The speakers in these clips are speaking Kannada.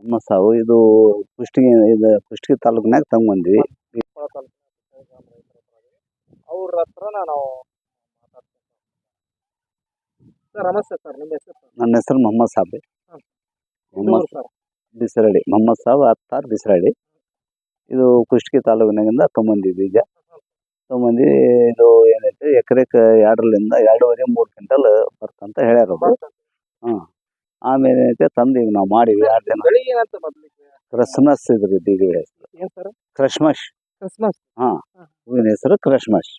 ನಮ್ಮ ಸಾವು ಇದು ಕುಷ್ಟಗಿ ಇದು ಕುಷ್ಟಗಿ ತಾಲೂಕಿನಾಗ ತಗೊಂಬಂದ್ವಿ ಅವ್ರ ಹತ್ರ ನಾವು ಮಾತಾಡ್ತೀವಿ. ಸರ್ ನಮಸ್ತೆ ಸರ್ ನಿಮ್ಮ ಹೆಸರು ಸರ್? ನನ್ನ ಹೆಸರು ಮೊಹಮ್ಮದ್ ಸಾಬ್. ಮೊಹಮ್ಮದ್ ಸರ್? ಮೊಹಮ್ಮದ್ ಸಾಬ್ ಹತ್ತಾರು ಬಿಸರಡಿ ಇದು ಕುಷ್ಟಗಿ ತಾಲೂಕಿನಾಗಿಂದ ತೊಗೊಂಬಂದ್ವಿ ಬೀಜ ತೊಗೊಂಬಂದು ಇದು ಏನೈತಿ ಎಕರೆಕ್ಕೆ ಎರಡರಿಂದ ಎರಡೂವರೆ ಮೂರು ಕ್ವಿಂಟಲ್ ಬರ್ತಂತ ಹೇಳ್ಯಾರ ಅವರು. ಆಮೇಲೆ ಏನೈತೆ ತಂದು ಈಗ ನಾವು ಮಾಡಿವಿ. ಆರು ದಿನ ಬೆಳಿ ಏನಂತ ಮೊದಲಿಗೆ? ಕ್ರಿಸ್ಮಸ್ ಇದ್ರ ಬೀಜ ಹೆಸರು. ಏನ್ ಸರ್? ಕ್ರಿಸ್ಮಸ್. ಕ್ರಿಸ್ಮಸ್. ಹೂವಿನ ಹೆಸರು ಕ್ರಿಸ್ಮಸ್.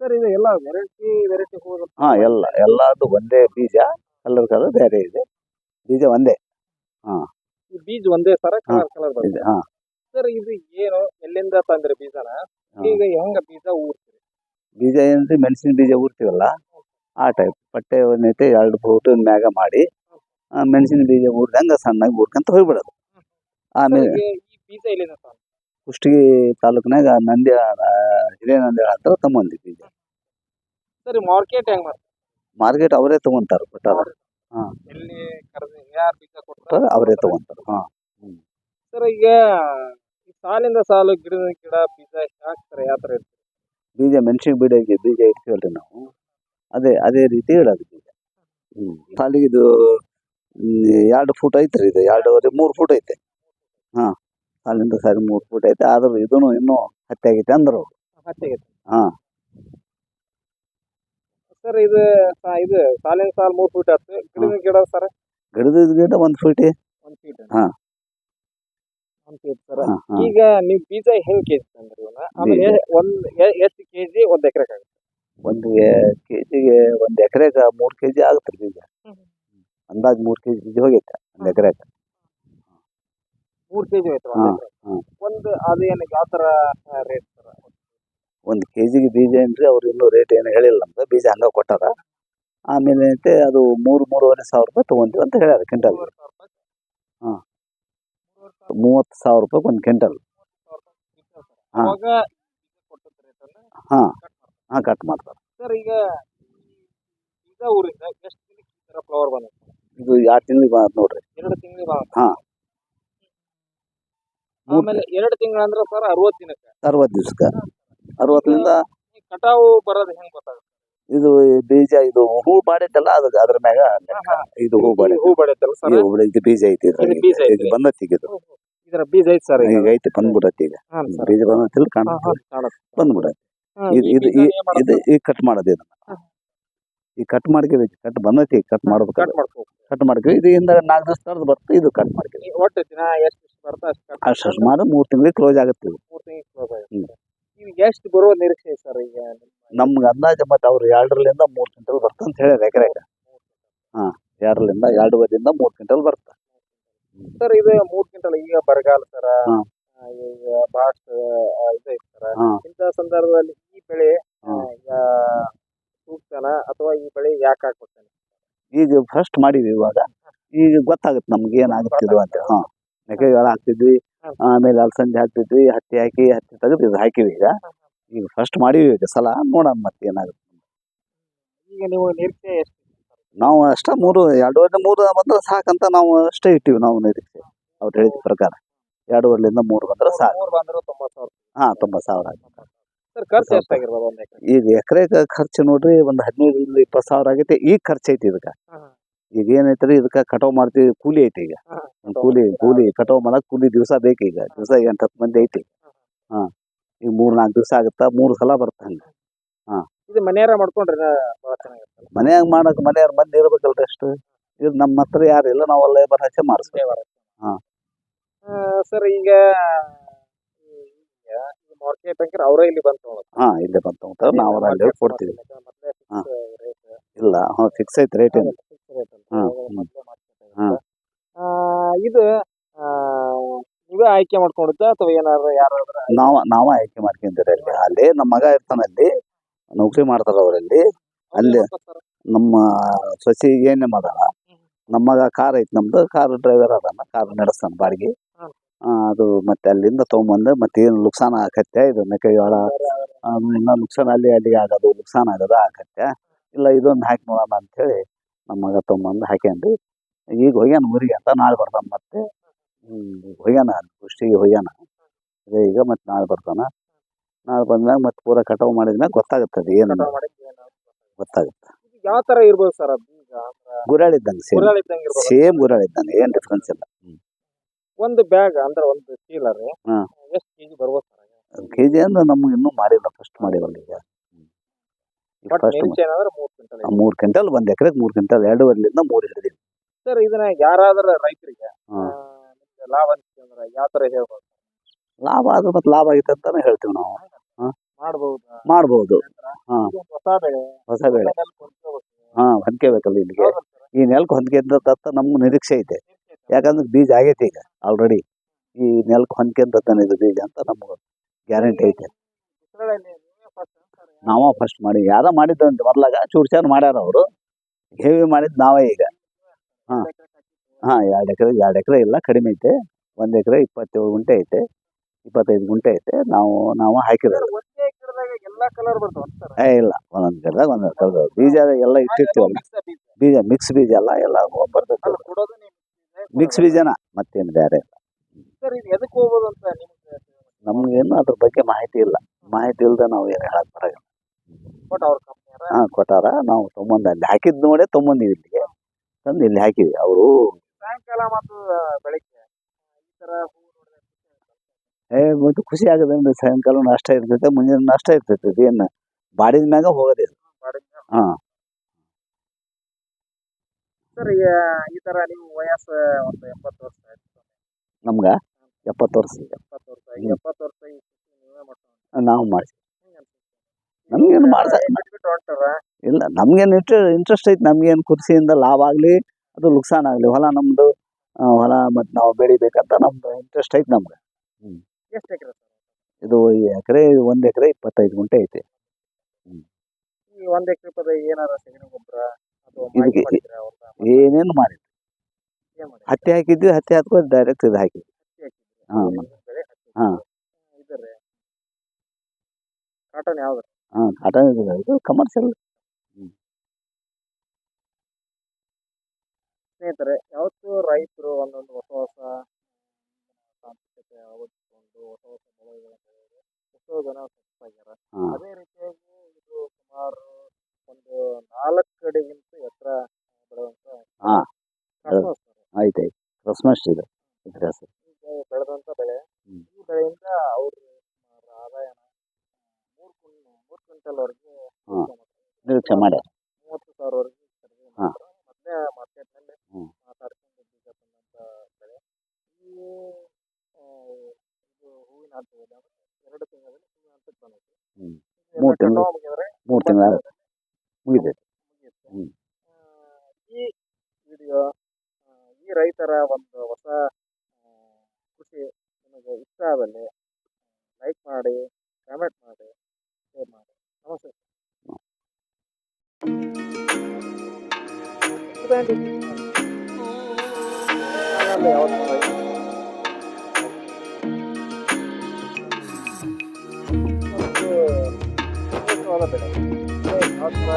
ಸರ್ ಇದು ಎಲ್ಲ ವೆರೈಟಿ ವೆರೈಟಿ ಹೂವು ಹಾ ಎಲ್ಲ ಎಲ್ಲದು ಒಂದೇ ಬೀಜ. ಕಲರ್ ಕಲರ್ ಬೇರೆ ಇದೆ. ಬೀಜ ಒಂದೇ. ಈ ಬೀಜ ಒಂದೇ ಸರ ಕಲರ್ ಕಲರ್ ಇದೆ ಹಾ. ಸರ್ ಇದು ಏನು ಎಲ್ಲಿಂದ ತಂದ್ರೆ ಬೀಜನ? ಈಗ ಹೆಂಗ ಬೀಜ ಊರ್ತೀರಿ? ಬೀಜ ಏನಂದ್ರೆ ಮೆಣಸಿನ ಬೀಜ ಊರ್ತೀವಲ್ಲ? ಆ ಟೈಪ್ ಪಟ್ಟೆ ಒಂದೈತೆ ಎರಡು ಫೋಟೋ ಮ್ಯಾಗ ಮಾಡಿ ಮೆಣಸಿನ ಬೀಜ ಊರ್ದಂಗ ಸಣ್ಣಗೆ ಊರ್ಕಂತ ಹೋಗ್ಬಿಡೋದು. ಆಮೇಲೆ ಕುಷ್ಟಗಿ ತಾಲೂಕಿನಾಗ ನಂದ್ಯ ಹಿರಿಯ ನಂದ್ಯಾಳ ಹತ್ರ ತಗೊಂಡಿ ಬೀಜ. ಸರಿ ಮಾರ್ಕೆಟ್ ಹೆಂಗ್ ಮಾರ್ಕೆಟ್ ಅವರೇ ತಗೊಂತಾರೆ ಕೊಟ್ಟಾರ ಬೀಜ ಕೊಡ್ತಾರೆ? ಅವರೇ ತಗೊಂತಾರೆ. ಹಾಂ. ಸರ್ ಈಗ ಈ ಸಾಲಿಂದ ಸಾಲು ಗಿಡದ ಗಿಡ ಬೀಜ ಹಾಕ್ತಾರೆ ಯಾವ ಥರ ಬೀಜ ಮೆಣಸಿನ ಬೀಜಕ್ಕೆ ಬೀಜ ಇಡ್ತೀವಲ್ರಿ ನಾವು. ಅದೇ ಅದೇ ರೀತಿ ಹೇಳೋದು ಬೀಜ ಹ್ಞೂ ಸಾಲಿಗೆ ಇದು ಎರಡು ಫೂಟ್ ರೀ ಇದು ಎರಡೂವರೆ ಮೂರು ಫೂಟ್ ಐತೆ. ಹಾ ಕಾಲಿಂದ ಸರಿ ಮೂರು ಫೂಟ್ ಐತೆ ಆದ್ರೆ ಇದೂ ಇನ್ನೂ ಹತ್ತಿ ಆಗೈತೆ ಅಂದ್ರು ಹಾಂ. ಸರ್ ಇದು ಸಾ- ಇದು ಸಾಲಿನ ಸಾಲ್ ಮೂರು ಫೀಟ್ ಆಯ್ತು ಗಿಡದ ಗಿಡ ಸರ್? ಗಿಡದ ಗಿಡ ಒಂದು ಫೀಟ್. ಒಂದ್ ಫೀಟ್ ಹಾ. ಒಂದ್ ಫೀಟ್ ಸರ್. ಹಾ ಹಾ. ಈಗ ನೀವು ಬೀಜ ಹೆಂಗ್ ಕೆಜಿ ತಂದ್ರಿ ಇವನ್ನ? ಆಮೇಲೆ ಒಂದ್ ಎ- ಎಷ್ಟು ಕೆಜಿ ಒಂದ್ ಎಕರೆ ಆಗುತ್ತೆ ಒಂದು ಕೆಜಿಗೆ ಒಂದು ಎಕರೆಗೆ ಮೂರು ಕೆಜಿ ಆಗುತ್ತೆ ಬೀಜ ಅಂದಾಜು ಮೂರು ಕೆಜಿ ಬೀಜ ಹೋಗೈತೆ ಒಂದು ಎಕರೆಗೆ. ಮೂರು ಕೆಜಿ ಒಂದು ಅದು ಏನು ಯಾವ ಥರ ರೇಟ್ ಸರ್ ಒಂದು ಕೆಜಿಗೆ ಬೀಜ ಏನ್ರಿ ಅವ್ರು ಇನ್ನೂ ರೇಟ್ ಏನು ಹೇಳಿಲ್ಲ ನಮ್ಗೆ. ಬೀಜ ಹಂಗ ಕೊಟ್ಟಾರ. ಆಮೇಲೆ ಐತೆ ಅದು ಮೂರು ಮೂರುವರೆ ಸಾವಿರ ರೂಪಾಯಿ ತೊಗೊಂತೀವಿ ಅಂತ ಹೇಳ್ಯಾರ ಕ್ವಿಂಟಲ್. ಹಾಂ. ಮೂವತ್ತು ಸಾವಿರ ರೂಪಾಯಿ ಒಂದು ಕ್ವಿಂಟಲ್. ಹಾಂ. ಹಾ. ಹಾಂ ಕಟ್ ಮಾಡ್ತಾರೆ. ಸರ್ ಈಗ ಈಗ ಊರಿಂದ ಎಷ್ಟು ದಿನಕ್ಕೆ ಈ ತರ ಫ್ಲವರ್ ಬಂದೈತೆ ಇದು ಎರಡು ತಿಂಗಳಿಗೆ ಬಂದ್ ನೋಡ್ರಿ. ಎರಡು ತಿಂಗಳಿಗೆ ಬಂದ ಹಾ. ಆಮೇಲೆ ಎರಡು ತಿಂಗಳು ಅಂದ್ರೆ ಸರ್ ಅರವತ್ತು ದಿನಕ್ಕೆ? ಅರವತ್ತು ದಿವ್ಸಕ್ಕೆ. ಅರವತ್ತರಿಂದ ಈ ಕಟಾವು ಬರೋದು ಹೆಂಗ್ ಗೊತ್ತಾಗುತ್ತೆ? ಇದು ಬೀಜ ಇದು ಹೂ ಬಾಡೈತಲ್ಲ ಅದು ಅದ್ರ ಮ್ಯಾಗ ಲೆಕ್ಕ. ಇದು ಹೂ ಬಾಡಿ. ಹೂ ಬೆಳೆಯುತ್ತಲ್ಲ ಸರ್ ಇದು ಬೀಜ ಐತಿ. ಇದು ಬೀಜ ಐತಿ. ಇದು ಬಂದತ್ತಿ ಈಗ ಇದು ಇದರ ಬೀಜ ಐತಿ ಸರ್ ಈಗ? ಐತಿ ಬಂದ್ಬಿಡತ್ತಿ ಈಗ. ಹಾಂ ಸರ್ ಬೀಜ ಬಂದತ್ತಿಲ್ಲ ಕಾಣ ಬಂದ್ಬಿಡತ್ತೆ. ಇದು ಇದು ಈ- ಕಟ್ ಮಾಡೋದು ಇದನ್ನ ಈ ಕಟ್ ಮಾಡ್ಕೋಬೇಕು ಕಟ್ ಬಂದೈತಿ ಕಟ್ ಮಾಡ್ಬೇಕು. ಕಟ್ ಮಾಡ್ಕೋ. ಕಟ್ ಮಾಡ್ತೀವಿ ಇದು ಇಂದ ನಾಲ್ಕು ದಿವಸ ತರದ್ ಬರ್ತದೆ ಇದು ಕಟ್ ಮಾಡ್ತೀವಿ ಒಟ್ಟು ದಿನ ಎಷ್ಟು ಬರ್ತಾ ಅಷ್ಟು ಅಷ್ಟು ಮೂರು ತಿಂಗಳಿಗೆ ಕ್ಲೋಸ್ ಆಗುತ್ತೆ ಇದು. ಮೂರು ತಿಂಗಳು ಕ್ಲೋಸ್ ಆಗುತ್ತೆ. ಹ್ಮ್. ಈಗ ಎಷ್ಟು ಬರುವ ನಿರೀಕ್ಷೆ ಸರ್ ಈಗ ನಮ್ಗೆ ಅಂದಾಜು ಮತ್ತೆ ಅವ್ರು ಎರಡರಿಂದ ಮೂರು ಕ್ವಿಂಟಲ್ ಬರ್ತದೆ ಅಂತ ಹೇಳಿ ಎಕರೆ ಹಾ ಎರಡರಿಂದ ಎರಡೂವರೆಯಿಂದ ಮೂರು ಕ್ವಿಂಟಲ್ ಬರ್ತದೆ ಸರ್ ಇದು ಮೂರ್ ಕ್ವಿಂಟಲ್ ಈಗ ಬರಗಾಲ ಸರ. ಈಗ ಬಾಟ್ಸ್ ಇದೈತೆ ಸರ್. ಇಂಥ ಸಂದರ್ಭದಲ್ಲಿ ಈ ಬೆಳೆ ಹಾ. ಆ, ಸೂಕ್ತನ ಅಥವಾ ಈ ಬೆಳೆ ಯಾಕೆ ಹಾಕ್ಬೇಕು ಈಗ ಫಸ್ಟ್ ಮಾಡೀವಿ ಇವಾಗ. ಈಗ ಗೊತ್ತಾಗುತ್ತೆ ನಮ್ಗೆ ಏನಾಗುತ್ತಿದ್ವು ಅಂತ. ಹಾ. ಮೆಕ್ಕೆಜೋಳ ಹಾಕ್ತಿದ್ವಿ. ಆಮೇಲೆ ಅಲಸಂದಿ ಹಾಕ್ತಿದ್ವಿ ಹತ್ತಿ ಹಾಕಿ ಹತ್ತಿ ತೆಗೆದು ಇದು ಹಾಕಿವಿ ಈಗ. ಈಗ ಫಸ್ಟ್ ಮಾಡಿವಿ ಈಗ ಸಲ ನೋಡೋಣ ಮತ್ತೆ ಏನಾಗುತ್ತೆ. ಈಗ ನೀವು ನಿರೀಕ್ಷೆ ಎಷ್ಟು? ನಾವು ಅಷ್ಟ ಮೂರು ಎರಡೂವರೆ ಮೂರು ಬಂದ್ರೆ ಸಾಕಂತ ನಾವು ಅಷ್ಟೇ ಇಟ್ಟಿವಿ ನಾವು ನಿರೀಕ್ಷೆ. ಅವ್ರು ಹೇಳಿದ ಪ್ರಕಾರ. ಎರಡೂವರೆಲಿಂದ ಮೂರು ಬಂದ್ರೆ ಸಾಕು. ಮೂರು ಬಂದ್ರೆ ತೊಂಬತ್ತು ಸಾವಿರ. ಹಾ ತೊಂಬತ್ತು ಸಾವಿರ ಆಗುತ್ತೆ ಸರ್ ಖರ್ಚು ಎಷ್ಟಾಗಿರ್ಬೋದು ಒಂದು ಎಕರೆ? ಈಗ ಎಕರೆಗೆ ಖರ್ಚು ನೋಡ್ರಿ ಒಂದು ಹದಿನೈದರಿಂದ ಇಪ್ಪತ್ತು ಸಾವಿರ ಆಗೈತೆ. ಈಗ ಖರ್ಚು ಐತಿ ಇದಕ್ಕೆ. ಈಗ ಏನೈತ್ರಿ ಇದಕ್ಕೆ ಕಟಾವ್ ಮಾಡ್ತೀವಿ ಕೂಲಿ ಐತಿ ಈಗ. ಒಂದ್ ಕೂಲಿ ಕೂಲಿ ಕಟಾವ್ ಮಾಡಕ್ ಕೂಲಿ ದಿವಸ ಬೇಕು ಈಗ. ದಿವಸ ಎಂಟು ಹತ್ತು ಮಂದಿ ಐತಿ. ಹಾ ಈಗ ಮೂರ್ ನಾಲ್ಕು ದಿವಸ ಆಗುತ್ತಾ? ಮೂರು ಸಲ ಬರುತ್ತೆ ಹಂಗ? ಇದು ಮನೆಯಾರ ಮಾಡ್ಕೊಂಡ್ರೆ ಮನ್ಯಾಗ ಮಾಡಕ್ ಮನೆಯವ್ರ ಮಂದಿ ಇರ್ಬೇಕಲ್ರಿ ಅಷ್ಟು. ಇದು ನಮ್ಮ ಹತ್ರ ಯಾರು ಇಲ್ಲ ನಾವು ಅಲ್ಲೇ ಹಚ್ಚೆ ಮಾಡಿಸ್ಬೇಕು. ಹಾ. ಸರ್ ಈಗ ಅವರೇ ಇಲ್ಲಿ ಬಂದು ತಗೊಳೋದು. ಹಾ ಇಲ್ಲೇ ಬಂತ ನಾವು ಅಲ್ಲಿ ಕೊಡ್ತೀವಿ. ಇಲ್ಲ ಹಾ ಫಿಕ್ಸ್ ಐತಿ ರೇಟ್ ಏನು ಇದು ನೀವೇ ಆಯ್ಕೆ ಮಾಡ್ಕೊಂಡಿದ್ದ ಅಥವಾ ಏನಾದ್ರು ಯಾರು ನಾವ ನಾವ ಆಯ್ಕೆ ಮಾಡ್ಕೊಂಡಿದ್ದೀರಿ ಅಲ್ಲಿ. ಅಲ್ಲೇ ನಮ್ಮ ಮಗ ಇರ್ತಾನ ಅಲ್ಲಿ ನೌಕರಿ ಮಾಡ್ತಾರ ಅವರಲ್ಲಿ. ಅಲ್ಲಿ ನಮ್ಮ ಸಸಿ ಏನೇ ಮಾಡಲ್ಲ ನಮ್ಮ ಮಗ ಕಾರ್ ಐತಿ ನಮ್ದು ಕಾರ್ ಡ್ರೈವರ್ ಅದಾನ ಕಾರ್ ನಡೆಸ್ತಾನ ಬಾಡಿಗೆ. ಅದು ಮತ್ತೆ ಅಲ್ಲಿಂದ ತೊಗೊಂಬಂದು ಮತ್ತೆ ಏನು ನುಕ್ಸಾನ ಆಕತ್ತೆ ಇದು ಮೆಕ್ಕೆಜೋಳ ಇನ್ನೂ ನುಕ್ಸಾನ ಅಲ್ಲಿ ಅಲ್ಲಿ ಆಗೋದು ನುಕ್ಸಾನ ಆಗೋದು ಆಕತ್ತೆ ಇಲ್ಲ ಇದೊಂದು ಹಾಕಿ ನೋಡೋಣ ಅಂತೇಳಿ ನಮ್ಮ ಮಗ ತೊಗೊಂಬಂದು ಹಾಕ್ಯಂಡು ಈಗ ಹೋಗ್ಯಾನ ಊರಿಗೆ ಅಂತ ನಾಳೆ ಬರ್ತಾನ ಮತ್ತೆ. ಹೋಗ್ಯಾನ ಕೃಷಿಗೆ ಹೋಗ್ಯಾನ. ಅದೇ ಈಗ ಮತ್ತೆ ನಾಳೆ ಬರ್ತಾನೆ. ನಾಳೆ ಬಂದಾಗ ಮತ್ತೆ ಪೂರ ಕಟಾವು ಮಾಡಿದ್ಮೇಲೆ ಗೊತ್ತಾಗುತ್ತೆ ಅದು ಏನು ಗೊತ್ತಾಗುತ್ತೆ. ಯಾವ ತರ ಇರ್ಬೋದು ಸರ್ ಗುರಾಳಿದ್ದಂಗೆ ಸೇಮ್ ಗುರಾಳ್ ಇದ್ದಂಗೆ ಇರ್ಬೋದು. ಸೇಮ್ ಗುರಾಳ್ ಇದ್ದಂಗೆ ಏನು ಡಿಫ್ರೆನ್ಸ್ ಇಲ್ಲ. ಒಂದು ಬ್ಯಾಗ್ ಅಂದ್ರೆ ಒಂದು ಚೀಲ ರೀ ಹಾ. ಎಷ್ಟು ಕೆಜಿ ಬರ್ಬೋದು ಸರ್ ಕೆ ಜಿ ಅಂದ್ರೆ ನಮ್ಗೆ ಇನ್ನೂ ಮಾಡಿಲ್ಲ ಫಸ್ಟ್ ಮಾಡಿವಲ್ಲ ಈಗ. ಬಟ್ ಫಸ್ಟ್ ನಿರೀಕ್ಷೆ ಏನಂದ್ರೆ ಮೂರು ಕ್ವಿಂಟಲ್ ಮೂರು ಕ್ವಿಂಟಲ್ ಒಂದು ಎಕರೆಗೆ ಮೂರು ಕ್ವಿಂಟಲ್ ಎರಡೂವರೆಲಿಂದ ಮೂರು ಹಿಡಿದೀವಿ ಸರ್ ಇದನ್ನ ಯಾರಾದ್ರ ರೈತರಿಗೆ. ಲಾಭ ಅನಿಸ್ತು ಅಂದ್ರೆ ಯಾವ ತರ ಹೇಳ್ಬೋದು? ಲಾಭ ಆದ್ರೆ ಮತ್ತೆ ಲಾಭ ಆಗೈತೆ ಅಂತಾನೆ ಹೇಳ್ತೀವಿ ನಾವು. ಮಾಡ್ಬೋದು. ಮಾಡ್ಬೋದು. ಹಾ. ಹೊಸ ಬೆಳೆ ಹೊಸ ಬೆಳೆ. ಹಾ ಹೊಂದ್ಕೋಬೇಕಲ್ಲ ಇಲ್ಲಿಗೆ. ಹೌದಲ್ಲ sir? ಈ ನೆಲಕ್ಕೆ ಹೊಂದ್ಕೊಂತ ನಮ್ಗೆ ನಿರೀಕ್ಷೆ ಐತೆ ಯಾಕಂದ್ರೆ ಬೀಜ ಆಗೈತೆ ಈಗ ಆಲ್ರೆಡಿ ಈ ನೆಲಕ್ಕೆ ಹೊಂದ್ಕೊಂತಾನೆ ಇದು ಬೀಜ ಅಂತ ನಮ್ಗೆ ಗ್ಯಾರಂಟಿ ಐತೆ. ನೀವೇ ಫಸ್ಟ್ ಮಾಡಿ, ಯಾರ ಮಾಡಿದ್ದು ಅಂತ ಮೊದ್ಲಾಗ, ಚೂರ್ಚಾರ್ ಮಾಡ್ಯಾರ ಅವರು. ಹೇವಿ ಮಾಡಿದ್ ನಾವೇ ಈಗ. ಹಾ. ಹಾ, ಎರಡು ಎಕರೆ ಎರಡು ಎಕರೆ ಇಲ್ಲ ಕಡಿಮೆ ಐತೆ. ಒಂದು ಎಕರೆ ಇಪ್ಪತ್ತೇಳು ಗುಂಟೆ ಐತೆ. ಇಪ್ಪತ್ತೈದು ಗುಂಟೆ ಐತೆ. ನಾವು ನಾವು ಹಾಕಿರೋದು. ಎಲ್ಲಾ ಏ, ಇಲ್ಲ, ಒಂದೊಂದು ಗಿಡದಾಗ ಒಂದೊಂದು ಕಲರ್ ಬೀಜ ಎಲ್ಲ ಇಟ್ಟಿರ್ತೀವಲ್ಲ. ಬೀಜ ಮಿಕ್ಸ್ ಬೀಜ ಅಲ್ಲ ಎಲ್ಲ ಬರ್ತೈತೆ ಮಿಕ್ಸ್ ಬೀಜನ ಮತ್ತೇನು ಬೇರೆ ಸರ್ ಇದು ಎದಕ್ಕೆ ಹೋಗ್ಬೋದು ಅಂತ ನಿಮ್ಗೆ ನಮ್ಗೇನು ಅದ್ರ ಬಗ್ಗೆ ಮಾಹಿತಿ ಇಲ್ಲ. ಮಾಹಿತಿ ಇಲ್ದೆ ನಾವು ಏನು ಹೇಳಕ್ ಬರಲ್ಲ ಬಟ್ ಅವ್ರ ಕಂಪ್ನಿಯರ ಹಾ ಕೊಟ್ಟಾರ. ನಾವು ತೊಂಬಂದ ಅಲ್ಲಿ ಹಾಕಿದ್ ನೋಡೇ ತೊಂಬಂದಿವಿ ಇಲ್ಲಿಗೆ. ತಂದು ಇಲ್ಲಿ ಹಾಕಿವಿ. ಅವರು ಸಾಯಂಕಾಲ ಮತ್ತು ಬೆಳಿಗ್ಗೆ ಈ ಹೂ ನೋಡಿದ್ರೆ. ಏ ಮತ್ತು ಖುಷಿ ಆಗದೇನ್ರಿ ಸಾಯಂಕಾಲ ನಾಷ್ಟ ಇರ್ತೈತೆ ಮುಂಜಾನೆ ನಷ್ಟ ಇರ್ತೈತೆ. ಏನು ಬಾಡಿದ ಮ್ಯಾಗ ಹೋಗೋದಿಲ್ಲ. ಬಾಡಿಗೆ ಹಾ. ಸರ್ ಈ ಈ ತರ ನೀವು ವಯಸ್ಸು ಒಂದು ಎಪ್ಪತ್ತು ವರ್ಷ ಆಯ್ತು ನಮ್ಗ? ಎಪ್ಪತ್ತು ವರ್ಷ. ಎಪ್ಪತ್ತು ವರ್ಷ ಹ್ಮ್. ಎಪ್ಪತ್ತು ವರ್ಷ ಈ ಕೃಷಿ ನೀವೇ ಮಾಡ್ಕೊಂಡು ನಾವು ಅನ್ಸುತ್ತೆ? ನಮ್ಗೇನು ಈಗ ಮಾಡ್ಸ- ಬಿಟ್ಬಿಟ್ಟು ಹೊಂಟಾರ? ಇಲ್ಲ ನಮ್ಗೇನು ಇಂಟ್ರ ಇಂಟ್ರೆಸ್ಟ್ ಐತಿ ನಮ್ಗೇನು ಕೃಷಿಯಿಂದ ಲಾಭ ಆಗಲಿ ಅದು ನುಕ್ಸಾನ್ ಆಗಲಿ ಹೊಲ ನಮ್ದು ಆ, ಹೊಲ ಮತ್ತು ನಾವು ಬೆಳಿಬೇಕಂತ ನಮ್ದು ಇಂಟ್ರೆಸ್ಟ್ ಐತಿ ನಮ್ಗೆ. ಎಷ್ಟು ಎಕರೆ ಸರ್? ಇದು ಈ ಎಕರೆ ಒಂದು ಎಕರೆ ಇಪ್ಪತ್ತೈದು ಗುಂಟೆ ಐತಿ. ಈ ಒಂದು ಎಕರೆ ಪದ ಏನಾರ ಸಗಣಿ ಗೊಬ್ಬರ? ಇದಕ್ಕೆ- ಏನೇನು ಮಾಡಿ? ಹತ್ತಿ ಹಾಕಿದ್ವಿ ಹತ್ತಿ ಹಾಕ್ಬೋದು ಡೈರೆಕ್ಟ್ ಇದು ಹಾಕಿದ್ವಿ. ಹಾ, ಹಾ. ಇದ್ರೆ ಕಾಟನ್ ಯಾವ್ದು ಹಾಂ ಕಾಟನ್ ಇದು ಇದು ಕಮರ್ಷಿಯಲ್ ಸ್ನೇಹಿತರೆ ಯಾವತ್ತು ರೈತರು ಒಂದೊಂದು ಹೊಸ ಹೊಸ ತಾಂತ್ರಿಕತೆ ಅಳವಡಿಸಿಕೊಂಡು ಹೊಸ ಹೊಸ ಬೆಳೆಗಳನ್ನು ಎಷ್ಟೋ ಜನ ಅದೇ ರೀತಿಯಾಗಿ ಇದು ಸುಮಾರು ಒಂದು ನಾಲ್ಕು ಕಡೆಗಿಂತ ಎತ್ತರ ಬೆಳೆಯುವಂತ ಹಾ. Cosmos sir. ಆಯ್ತು ಕ್ರಿಸ್ಮಸ್ ಇದು ಇದ್ರ ಹೆಸರು ಈಗ ಬೆಳೆದಂತ ಬೆಳೆ ಹ್ಮ್. ಈ ಬೆಳೆಯಿಂದ ಅವ್ರ ಆದಾಯನ ಮೂರು ಕ್ವಿಂ ಮೂರು ಕ್ವಿಂಟಲ್ ವರೆಗೆ ಹಾ. ನಿರೀಕ್ಷೆ ಮಾಡ್ಯಾರ ಮೂವತ್ತು ಸಾವಿರವರೆಗೆ ಖರೀದಿ ಹಾ. ಮಾಡ್ತಾರೆ ಮೊದಲೇ ಮಾರ್ಕೆಟ್ನಲ್ಲಿ ಹ್ಮ್. ಮಾತಾಡ್ಕೊಂಡು ಬೀಜ ತಂದಂತ ಬೆಳೆ ಈ ಆ, ಇದು ಹೂವಿನ ಹಂತದಲ್ಲಿ ಅಂದ್ರೆ ಎರಡು ತಿಂಗಳಲ್ಲಿ ಹೂವಿನ ಹಂತಕ್ಕೆ ಬಂದೈತಿ ಹ್ಮ್. ಮೂರ್ ತಿಂಗಳು. ಮುಗಿದ್ರೆ ಮೂರು ತಿಂಗಳು ಮುಗಿದೈತೆ ಮುಗಿಯುತ್ತೆ. ಹ್ಮ್. ಆ, ಈ ವಿಡಿಯೋ ಈ ರೈತರ ಒಂದು ಹೊಸ ಆ, ಕೃಷಿ ನಿಮಗೆ ಇಷ್ಟ ಆದಲ್ಲಿ ಲೈಕ್ ಮಾಡಿ ಕಾಮೆಂಟ್ ಮಾಡಿ ಶೇರ್ ಮಾಡಿ ನಮಸ್ತೆ ಚಾನಲ್ ಯಾವತ್ತೂ like ಮಾಡಿ. ಒಂದು ವಿಶೇಷವಾದ ಬೆಳೆ ಅಂದ್ರೆ ಯಾವ ಥರ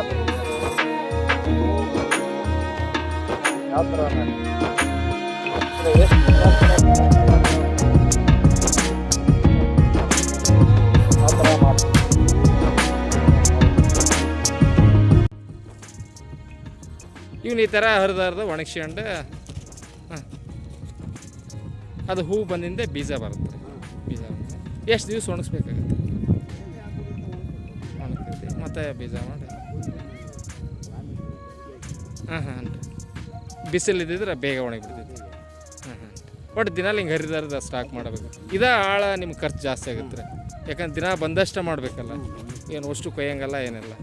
ಯಾವ ಥರ ಮಾಡಿ ಅಂದ್ರೆ ಎಷ್ಟು ಇವ್ನು ಈ ಥರ ಹರಿದು ಹರಿದು ಒಣಗಿಸ್ಕೊಂಡು, ಹಾಂ. ಅದು ಹೂ ಬಂದಿಂದ ಬೀಜ ಬರುತ್ತೆ ಬೀಜ ಎಷ್ಟು ದಿವಸ ಒಣಗಿಸ್ಬೇಕಾಗುತ್ತೆ? ಒಣಗ್ತೈತಿ. ಮತ್ತೆ ಬೀಜ ಮಾಡಿ. ಹಾಂ ಹಾಂ ಬಿಸಿಲು ಇದ್ದಿದ್ರೆ ಬೇಗ ಒಣಗಿಬಿಡ್ತೈತಿ. ಹಾಂ ಹಾಂ ಒಟ್ಟು ದಿನ ಹಿಂಗೆ ಹರಿದು ಹರಿದು ಸ್ಟಾಕ್ ಮಾಡಬೇಕು. ಇದೇ ಆಳ ನಿಮ್ಗೆ ಖರ್ಚು ಜಾಸ್ತಿ ಆಗುತ್ತೆ ಯಾಕಂದ್ರೆ ದಿನ ಬಂದಷ್ಟೇ ಮಾಡಬೇಕಲ್ಲ. ಏನು ಅಷ್ಟು ಕೊಯ್ಯಂಗಲ್ಲ, ಏನಿಲ್ಲ.